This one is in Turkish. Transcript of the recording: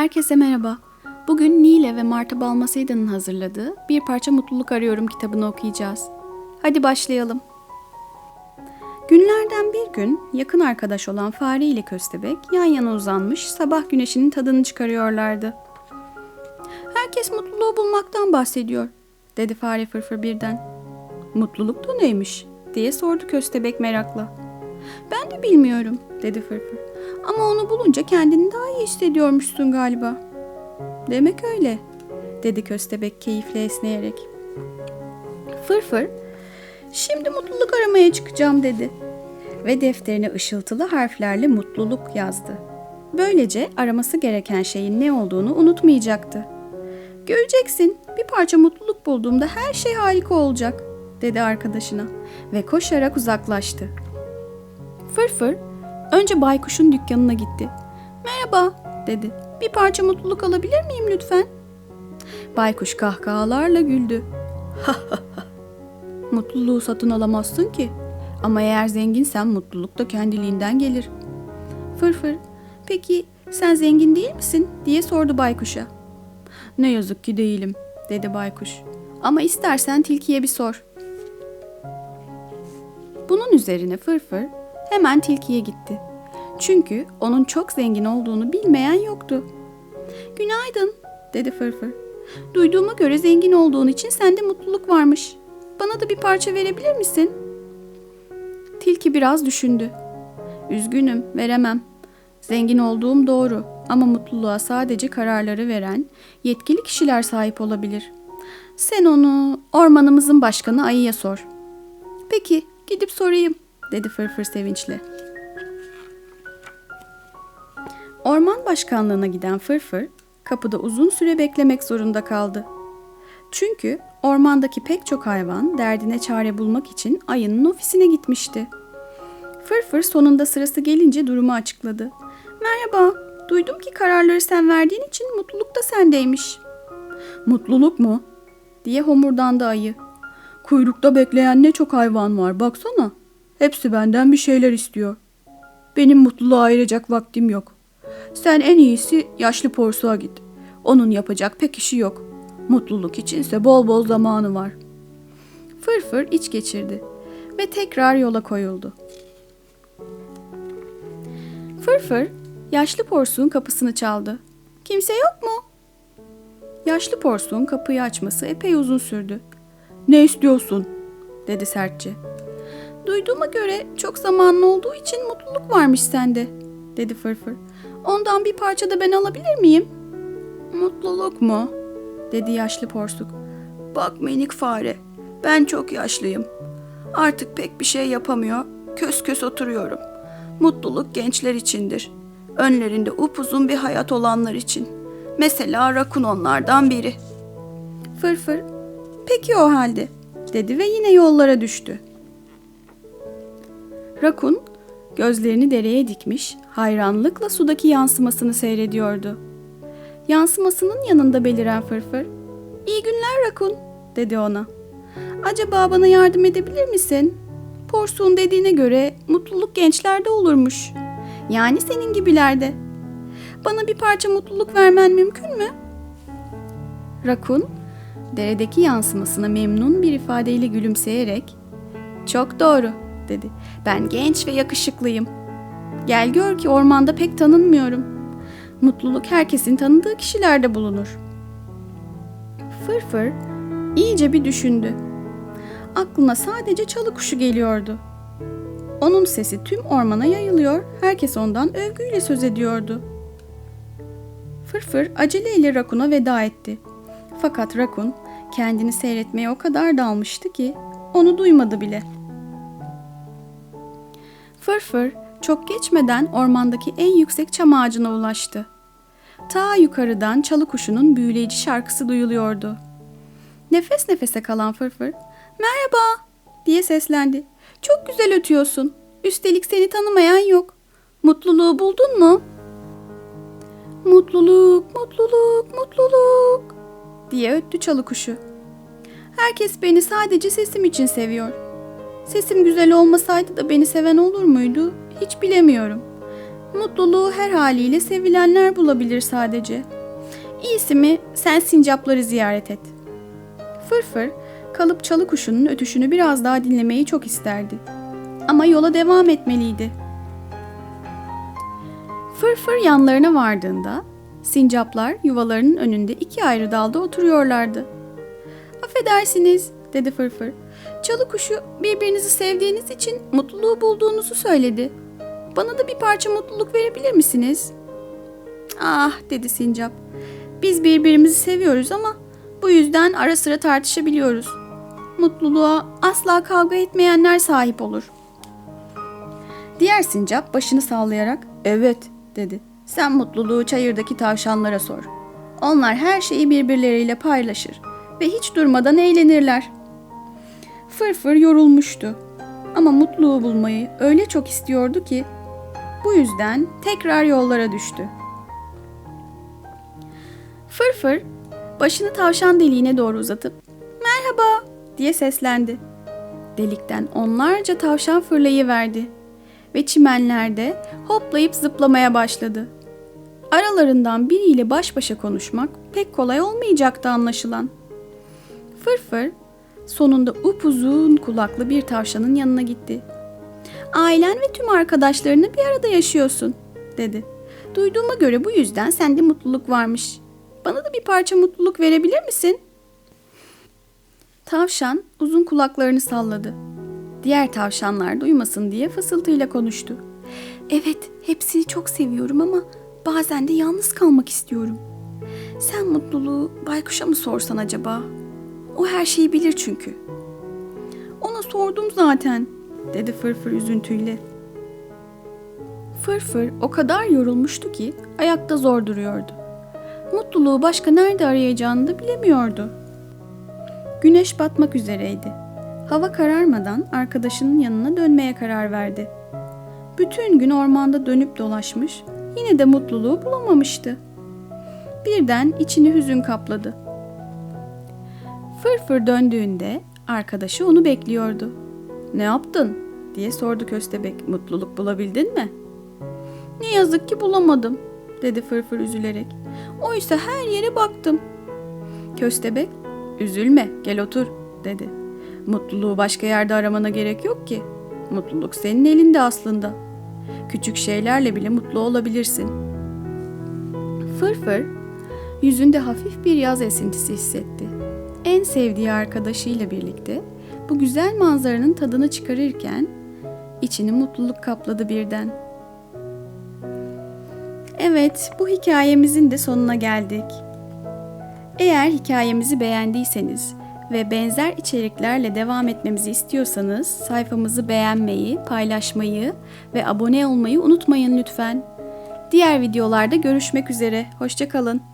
Herkese merhaba. Bugün Nile ve Marta Balmaseyda'nın hazırladığı Bir Parça Mutluluk Arıyorum kitabını okuyacağız. Hadi başlayalım. Günlerden bir gün yakın arkadaş olan fare ile köstebek yan yana uzanmış sabah güneşinin tadını çıkarıyorlardı. Herkes mutluluğu bulmaktan bahsediyor, dedi fare fırfır birden. Mutluluk da neymiş, diye sordu köstebek merakla. Ben de bilmiyorum, dedi fırfır. Ama onu bulunca kendini daha iyi hissediyormuşsun galiba. Demek öyle, dedi köstebek keyifle esneyerek. Fırfır, şimdi mutluluk aramaya çıkacağım dedi. Ve defterine ışıltılı harflerle mutluluk yazdı. Böylece araması gereken şeyin ne olduğunu unutmayacaktı. Göreceksin, bir parça mutluluk bulduğumda her şey harika olacak, dedi arkadaşına ve koşarak uzaklaştı. Fırfır önce baykuşun dükkanına gitti. Merhaba dedi. Bir parça mutluluk alabilir miyim lütfen? Baykuş kahkahalarla güldü. Mutluluğu satın alamazsın ki. Ama eğer zenginsen mutluluk da kendiliğinden gelir. Fırfır, peki sen zengin değil misin? diye sordu baykuşa. Ne yazık ki değilim, dedi baykuş. Ama istersen tilkiye bir sor. Bunun üzerine Fırfır hemen tilkiye gitti. Çünkü onun çok zengin olduğunu bilmeyen yoktu. Günaydın, dedi Fırfır. Duyduğuma göre zengin olduğun için sende mutluluk varmış. Bana da bir parça verebilir misin? Tilki biraz düşündü. Üzgünüm, veremem. Zengin olduğum doğru ama mutluluğa sadece kararları veren yetkili kişiler sahip olabilir. Sen onu ormanımızın başkanı Ayı'ya sor. Peki, gidip sorayım, dedi Fırfır sevinçle. Orman başkanlığına giden Fırfır, kapıda uzun süre beklemek zorunda kaldı. Çünkü ormandaki pek çok hayvan derdine çare bulmak için ayının ofisine gitmişti. Fırfır sonunda sırası gelince durumu açıkladı. Merhaba, duydum ki kararları sen verdiğin için mutluluk da sendeymiş. Mutluluk mu? diye homurdandı ayı. Kuyrukta bekleyen ne çok hayvan var baksana. Hepsi benden bir şeyler istiyor. Benim mutluluğa ayıracak vaktim yok. Sen en iyisi yaşlı porsuğa git. Onun yapacak pek işi yok. Mutluluk içinse bol bol zamanı var. Fırfır iç geçirdi ve tekrar yola koyuldu. Fırfır yaşlı porsuğun kapısını çaldı. Kimse yok mu? Yaşlı porsuğun kapıyı açması epey uzun sürdü. Ne istiyorsun? dedi sertçe. Duyduğuma göre çok zamanlı olduğu için mutluluk varmış sende, dedi Fırfır. Ondan bir parça da ben alabilir miyim? Mutluluk mu? dedi yaşlı porsuk. Bak minik fare, ben çok yaşlıyım. Artık pek bir şey yapamıyor, kös kös oturuyorum. Mutluluk gençler içindir. Önlerinde upuzun bir hayat olanlar için. Mesela Rakun onlardan biri. Fırfır, peki o halde, dedi ve yine yollara düştü. Rakun gözlerini dereye dikmiş, hayranlıkla sudaki yansımasını seyrediyordu. Yansımasının yanında beliren Fırfır, "İyi günler Rakun." dedi ona. "Acaba bana yardım edebilir misin? Porsuğun dediğine göre mutluluk gençlerde olurmuş. Yani senin gibilerde. Bana bir parça mutluluk vermen mümkün mü?" Rakun, deredeki yansımasına memnun bir ifadeyle gülümseyerek, "Çok doğru." Dedi. Ben genç ve yakışıklıyım. Gel gör ki ormanda pek tanınmıyorum. Mutluluk herkesin tanıdığı kişilerde bulunur. Fırfır iyice bir düşündü. Aklına sadece çalı kuşu geliyordu. Onun sesi tüm ormana yayılıyor, herkes ondan övgüyle söz ediyordu. Fırfır aceleyle Rakun'a veda etti. Fakat Rakun kendini seyretmeye o kadar dalmıştı ki onu duymadı bile.'' Fırfır çok geçmeden ormandaki en yüksek çam ağacına ulaştı. Ta yukarıdan çalı kuşunun büyüleyici şarkısı duyuluyordu. Nefes nefese kalan Fırfır, "Merhaba!" diye seslendi. "Çok güzel ötüyorsun. Üstelik seni tanımayan yok. Mutluluğu buldun mu?" "Mutluluk, mutluluk, mutluluk." diye öttü çalı kuşu. "Herkes beni sadece sesim için seviyor. Sesim güzel olmasaydı da beni seven olur muydu? Hiç bilemiyorum. Mutluluğu her haliyle sevilenler bulabilir sadece. İyisi mi sen sincapları ziyaret et. Fırfır, kalıp çalı kuşunun ötüşünü biraz daha dinlemeyi çok isterdi. Ama yola devam etmeliydi. Fırfır yanlarına vardığında sincaplar yuvalarının önünde iki ayrı dalda oturuyorlardı. Affedersiniz, dedi Fırfır. Çalı kuşu birbirinizi sevdiğiniz için mutluluğu bulduğunuzu söyledi. Bana da bir parça mutluluk verebilir misiniz? Ah, dedi sincap. Biz birbirimizi seviyoruz ama bu yüzden ara sıra tartışabiliyoruz. Mutluluğa asla kavga etmeyenler sahip olur. Diğer sincap başını sallayarak evet dedi. Sen mutluluğu çayırdaki tavşanlara sor. Onlar her şeyi birbirleriyle paylaşır ve hiç durmadan eğlenirler. Fırfır yorulmuştu ama mutluluğu bulmayı öyle çok istiyordu ki bu yüzden tekrar yollara düştü. Fırfır başını tavşan deliğine doğru uzatıp "Merhaba." diye seslendi. Delikten onlarca tavşan fırlayıverdi ve çimenlerde hoplayıp zıplamaya başladı. Aralarından biriyle baş başa konuşmak pek kolay olmayacaktı anlaşılan. Fırfır sonunda upuzun kulaklı bir tavşanın yanına gitti. Ailen ve tüm arkadaşlarını bir arada yaşıyorsun, dedi. Duyduğuma göre bu yüzden sende mutluluk varmış. Bana da bir parça mutluluk verebilir misin? Tavşan uzun kulaklarını salladı. Diğer tavşanlar duymasın diye fısıltıyla konuştu. Evet, hepsini çok seviyorum ama bazen de yalnız kalmak istiyorum. Sen mutluluğu baykuşa mı sorsan acaba? O her şeyi bilir çünkü. Ona sordum zaten, dedi Fırfır üzüntüyle. Fırfır o kadar yorulmuştu ki ayakta zor duruyordu. Mutluluğu başka nerede arayacağını da bilemiyordu. Güneş batmak üzereydi. Hava kararmadan arkadaşının yanına dönmeye karar verdi. Bütün gün ormanda dönüp dolaşmış, yine de mutluluğu bulamamıştı. Birden içini hüzün kapladı. Fırfır döndüğünde arkadaşı onu bekliyordu. Ne yaptın? diye sordu köstebek. Mutluluk bulabildin mi? Ne yazık ki bulamadım, dedi Fırfır üzülerek. Oysa her yere baktım. Köstebek, üzülme, gel otur, dedi. Mutluluğu başka yerde aramana gerek yok ki. Mutluluk senin elinde aslında. Küçük şeylerle bile mutlu olabilirsin. Fırfır, yüzünde hafif bir yaz esintisi hissetti. En sevdiği arkadaşıyla birlikte bu güzel manzaranın tadını çıkarırken içini mutluluk kapladı birden. Evet, bu hikayemizin de sonuna geldik. Eğer hikayemizi beğendiyseniz ve benzer içeriklerle devam etmemizi istiyorsanız sayfamızı beğenmeyi, paylaşmayı ve abone olmayı unutmayın lütfen. Diğer videolarda görüşmek üzere. Hoşçakalın.